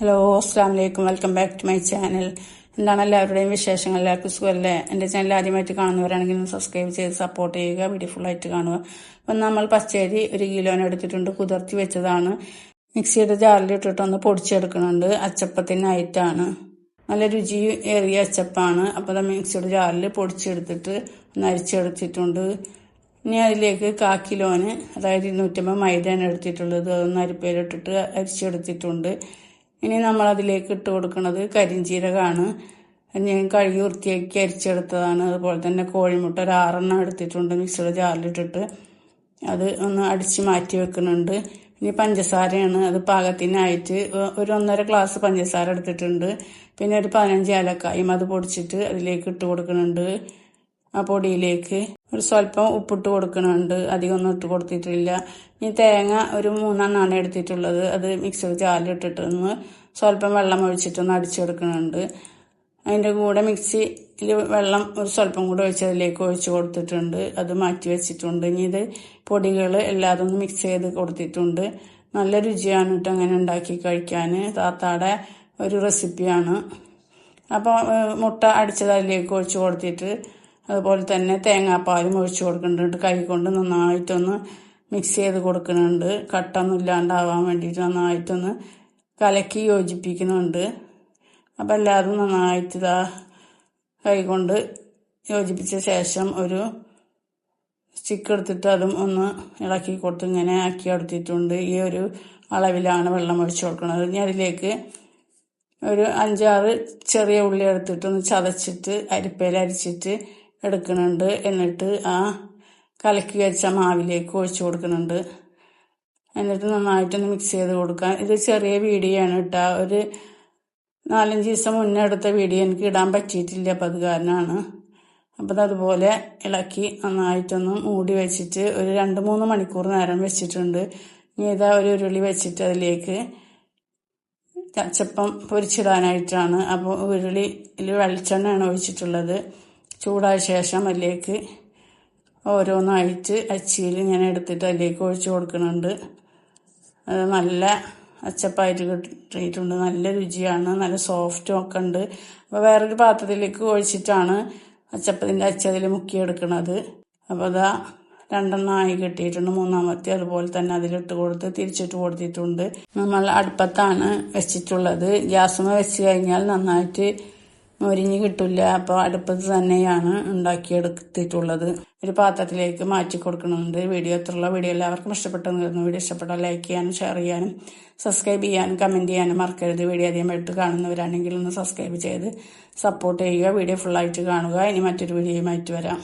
Hello അസ്സാം വലൈക്കും welcome back to my channel എന്താണ് എല്ലാവരുടെയും വിശേഷങ്ങൾ? എല്ലാവർക്കും സുഖമല്ലേ? എന്റെ ചാനൽ ആദ്യമായിട്ട് കാണുന്നവരാണെങ്കിൽ സബ്സ്ക്രൈബ് ചെയ്ത് സപ്പോർട്ട് ചെയ്യുക. വീഡിയോ ആയിട്ട് കാണുക. അപ്പം നമ്മൾ പച്ചരി ഒരു കിലോന് എടുത്തിട്ടുണ്ട്. കുതിർത്തി വെച്ചതാണ്. മിക്സിയുടെ ഒന്ന് പൊടിച്ചെടുക്കുന്നുണ്ട്. അച്ചപ്പത്തിനായിട്ടാണ് നല്ല രുചി ഏറിയ അച്ചപ്പാണ്. അപ്പോൾ അത് മിക്സിയുടെ ജാറിൽ പൊടിച്ചെടുത്തിട്ട് ഒന്ന് അരിച്ചെടുത്തിട്ടുണ്ട്. ഇനി അതിലേക്ക് കാ കിലോന് അതായത് ഇരുന്നൂറ്റമ്പത് മൈദയാണ് എടുത്തിട്ടുള്ളത്. അതൊന്ന് അരിപ്പയിലിട്ടിട്ട് അരിച്ചെടുത്തിട്ടുണ്ട്. ഇനി നമ്മൾ അതിലേക്ക് ഇട്ട് കൊടുക്കുന്നത് കരിഞ്ചീരകമാണ് ഞാൻ കഴുകി വൃത്തിയാക്കി അരിച്ചെടുത്തതാണ്. അതുപോലെ തന്നെ കോഴിമുട്ട ഒരു ആറെണ്ണം എടുത്തിട്ടുണ്ട്. മിക്സിയുടെ ജാറിലിട്ടിട്ട് അത് ഒന്ന് അടിച്ച് മാറ്റി വെക്കുന്നുണ്ട്. ഇനി പഞ്ചസാരയാണ്. അത് പാകത്തിനായിട്ട് ഒരു ഒന്നര ഗ്ലാസ് പഞ്ചസാര എടുത്തിട്ടുണ്ട്. പിന്നെ ഒരു പതിനഞ്ച് ഏലക്കായും അത് പൊടിച്ചിട്ട് അതിലേക്ക് ഇട്ട് കൊടുക്കുന്നുണ്ട്. ആ പൊടിയിലേക്ക് ഒരു സ്വല്പം ഉപ്പിട്ട് കൊടുക്കുന്നുണ്ട് അധികം ഒന്നും ഇട്ട് കൊടുത്തിട്ടില്ല. ഇനി തേങ്ങ ഒരു മൂന്നെണ്ണമാണ് എടുത്തിട്ടുള്ളത്. അത് മിക്സർ ഒന്ന് സ്വല്പം വെള്ളം ഒഴിച്ചിട്ടൊന്ന് അടിച്ചെടുക്കുന്നുണ്ട് അതിന്റെ കൂടെ മിക്സിയിൽ വെള്ളം ഒരു സ്വല്പം കൂടെ ഒഴിച്ച് അതിലേക്ക് ഒഴിച്ച് കൊടുത്തിട്ടുണ്ട്. അത് മാറ്റി വെച്ചിട്ടുണ്ട്. ഇനി ഇത് പൊടികൾ എല്ലാതും മിക്സ് ചെയ്ത് കൊടുത്തിട്ടുണ്ട്. നല്ല രുചിയാണ് കേട്ടോ അങ്ങനെ ഉണ്ടാക്കി കഴിക്കാൻ താത്താടെ ഒരു റെസിപ്പിയാണ് അപ്പോൾ മുട്ട അടിച്ചത് അതിലേക്ക് ഒഴിച്ച് കൊടുത്തിട്ട് അതുപോലെ തന്നെ തേങ്ങാപ്പാലും ഒഴിച്ചു കൊടുക്കുന്നുണ്ട്. കൈ കൊണ്ട് നന്നായിട്ടൊന്ന് മിക്സ് ചെയ്ത് കൊടുക്കുന്നുണ്ട്. കട്ടൊന്നും ഇല്ലാണ്ടാവാൻ വേണ്ടിയിട്ട് നന്നായിട്ടൊന്ന് കലക്കി യോജിപ്പിക്കുന്നുണ്ട്. അപ്പം എല്ലാവരും നന്നായിട്ട് ഇതാ കൈ കൊണ്ട് യോജിപ്പിച്ച ശേഷം ഒരു സ്റ്റിക്ക് എടുത്തിട്ട് അതും ഒന്ന് ഇളക്കി കൊടുത്ത് ഇങ്ങനെ ആക്കി എടുത്തിട്ടുണ്ട് ഈ ഒരു അളവിലാണ് വെള്ളം ഒഴിച്ചു കൊടുക്കുന്നത്. ഇനി അതിലേക്ക് ഒരു അഞ്ചാറ് ചെറിയ ഉള്ളി എടുത്തിട്ടൊന്ന് ചതച്ചിട്ട് അരിപ്പയിൽ അരിച്ചിട്ട് എടുക്കുന്നുണ്ട്. എന്നിട്ട് ആ കലക്കി വെച്ച മാവിലേക്ക് ഒഴിച്ച് കൊടുക്കുന്നുണ്ട്. എന്നിട്ട് നന്നായിട്ടൊന്ന് മിക്സ് ചെയ്ത് കൊടുക്കാം ഇത് ചെറിയ വീഡിയോ ആണ് കേട്ടോ. ഒരു നാലഞ്ച് ദിവസം മുന്നേ എടുത്ത വീഡിയോ എനിക്ക് ഇടാൻ പറ്റിയിട്ടില്ല. അപ്പം അത് കാരണമാണ്. അപ്പം അതുപോലെ ഇളക്കി നന്നായിട്ടൊന്ന് മൂടി വെച്ചിട്ട് ഒരു രണ്ട് മൂന്ന് മണിക്കൂർ നേരം വെച്ചിട്ടുണ്ട്. ഇനി ഇതാ ഒരു ഉരുളി വെച്ചിട്ട് അതിലേക്ക് ചച്ചപ്പം പൊരിച്ചിടാനായിട്ടാണ്. അപ്പോൾ ഉരുളിയിൽ വെളിച്ചെണ്ണയാണ് ഒഴിച്ചിട്ടുള്ളത്. ചൂടായ ശേഷം അതിലേക്ക് ഓരോന്നായിട്ട് അച്ചിയിൽ ഇങ്ങനെ എടുത്തിട്ട് അതിലേക്ക് ഒഴിച്ച് കൊടുക്കുന്നുണ്ട്. അത് നല്ല അച്ചപ്പായിട്ട് കിട്ടിയിട്ടുണ്ട്. നല്ല രുചിയാണ്. നല്ല സോഫ്റ്റും ഒക്കെ ഉണ്ട്. അപ്പോൾ വേറൊരു പാത്രത്തിലേക്ക് ഒഴിച്ചിട്ടാണ് അച്ചപ്പത്തിന്റെ അച്ചതിൽ മുക്കിയെടുക്കുന്നത്. അപ്പോൾ അതാ രണ്ടെണ്ണമായി കിട്ടിയിട്ടുണ്ട്. മൂന്നാമത്തെ അതുപോലെ തന്നെ അതിലിട്ട് കൊടുത്ത് തിരിച്ചിട്ട് കൊടുത്തിട്ടുണ്ട്. നമ്മൾ അടുപ്പത്താണ് വെച്ചിട്ടുള്ളത്. ഗ്യാസുമ വെച്ച് കഴിഞ്ഞാൽ നന്നായിട്ട് മൊരിഞ്ഞ് കിട്ടില്ല അപ്പോൾ അടുപ്പത്ത് തന്നെയാണ് ഉണ്ടാക്കിയെടുത്തിട്ടുള്ളത്. ഒരു പാത്രത്തിലേക്ക് മാറ്റി കൊടുക്കുന്നുണ്ട്. വീഡിയോ എത്രയുള്ള വീഡിയോ എല്ലാവർക്കും ഇഷ്ടപ്പെട്ടെന്ന് വീഡിയോ ഇഷ്ടപ്പെട്ടാൽ ലൈക്ക് ചെയ്യാനും ഷെയർ ചെയ്യാനും സബ്സ്ക്രൈബ് ചെയ്യാനും കമന്റ് ചെയ്യാനും മറക്കരുത്. വീഡിയോ ആദ്യമായിട്ട് കാണുന്നവരാണെങ്കിൽ ഒന്ന് സബ്സ്ക്രൈബ് ചെയ്ത് സപ്പോർട്ട് ചെയ്യുക. വീഡിയോ ഫുള്ളായിട്ട് കാണുക. ഇനി മറ്റൊരു വീഡിയോയുമായിട്ട് വരാം.